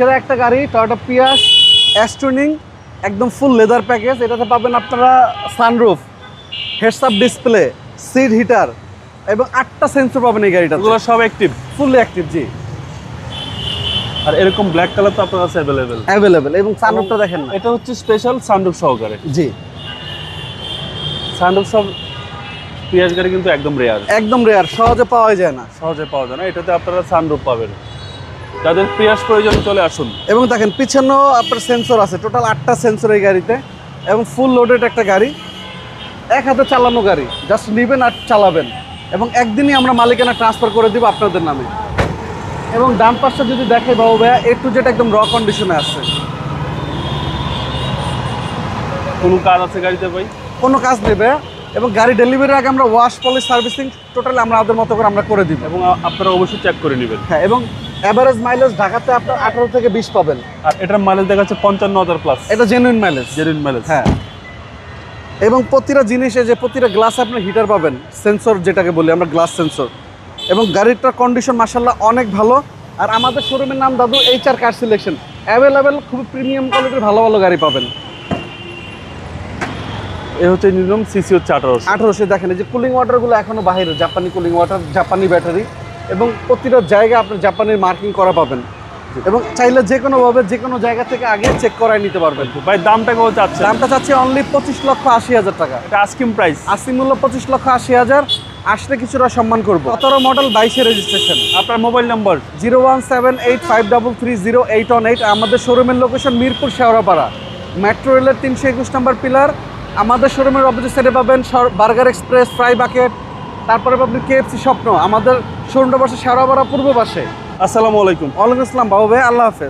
সেরা একটা গাড়ি টয়োটা পিয়াস অ্যাস্ট্রোনিং একদম ফুল লেদার প্যাকেজ এটাতে পাবেন আপনারা sunroof heads up display seat heater এবং আটটা সেন্সর পাবেন এই গাড়িটা এগুলো সব অ্যাক্টিভ ফুললি অ্যাক্টিভ জি। আর এরকম ব্ল্যাক কালার তো আপনার কাছে অ্যাভেলেবেল অ্যাভেলেবেল এবং সানরুফটা দেখেন না। এটা হচ্ছে স্পেশাল সানরুফ সহকারে। জি। সানরুফ সব পিয়াজ গাড়ি কিন্তু একদম রেয়ার একদম রেয়ার সহজে পাওয়া যায় না। সহজে পাওয়া যায় না এটাতে আপনারা সানরুফ পাবেন। যাদের পিয়াজ প্রয়োজন চলে আসুন। এবং দেখেন পিছনেও আপনার সেন্সর আছে। টোটাল আটটা সেন্সর এই গাড়িতে। এবং ফুল লোডেড একটা গাড়ি। এক হাতে চালানো গাড়ি। জাস্ট নেবেন আর চালাবেন। এবং একদিনই আমরা মালিকানা ট্রান্সফার করে দিব আপনাদের নামে। এবং ডান পাশটা যদি দেখে বাবু ভাইয়া এ টু জেড একদম র কন্ডিশনে আছে। কোনো কাজ আছে গাড়িতে ভাই? কোনো কাজ নেবে এবং গাড়ি ডেলিভারির আগে আমরা ওয়াশ পলিশ সার্ভিসিং টোটালি আমরা আমাদের মতো করে আমরা করে দিব। এবং আপনারা অবশ্যই চেক করে নেবেন। হ্যাঁ এবং অ্যাভারেজ মাইলেজ ঢাকাতে আপনার আঠারো থেকে বিশ পাবেন। আর এটার মাইলেজ দেখা যাচ্ছে পঞ্চান্ন হাজার প্লাস এটা জেনুইন মাইলেজ জেনুইন মাইলেজ হ্যাঁ। এবং প্রতিটা জিনিসে যে প্রতিটা গ্লাস আপনার হিটার পাবেন সেন্সর যেটাকে বলি আমরা গ্লাস সেন্সর এবং গাড়িটার কন্ডিশন মাসাল্লাহ অনেক ভালো। আর আমাদের শোরুমের নাম Dadu H R car selection available খুব প্রিমিয়াম কোয়ালিটির ভালো ভালো গাড়ি পাবেন। এ হচ্ছে নিলাম সিসি হচ্ছে আঠারোশো। আঠারোশো দেখেন এই যে কুলিং ওয়াটারগুলো এখনও বাইরে জাপানি কুলিং ওয়াটার জাপানি ব্যাটারি এবং প্রতিটা জায়গায় আপনি জাপানের মার্কিং করা পাবেন। এবং চাইলে যে কোনোভাবে যে কোনো জায়গা থেকে আগে চেক করায় নিতে পারবেন। ভাই দামটা কেউ চাচ্ছে দামটা চাচ্ছি অনলি পঁচিশ লক্ষ আশি হাজার টাকা। এটা আস্কিম প্রাইস আশি মূল্য পঁচিশ লক্ষ আশি হাজার। আসলে কিছুটা সম্মান করব। সতেরো মডেল বাইশে রেজিস্ট্রেশন আপনার mobile number zero one seven eight five double three zero eight one eight. আমাদের শোরুমের লোকেশন মিরপুর শেওড়াপাড়া। মেট্রো রেলের তিনশো একুশ নম্বর পিলার আমাদের শোরুমের অপোজিট সাইডে পাবেন বার্গার এক্সপ্রেস ফ্রাই বাকেট তারপরে পাবেন কেএফসি স্বপ্ন। আমাদের শোরুমটা বসে শেওড়াপাড়া পূর্ব পাশে আসসালামু আলাইকুম। ওয়ালাইকুম আসসালাম বাবু ভাই আল্লাহ হাফেজ।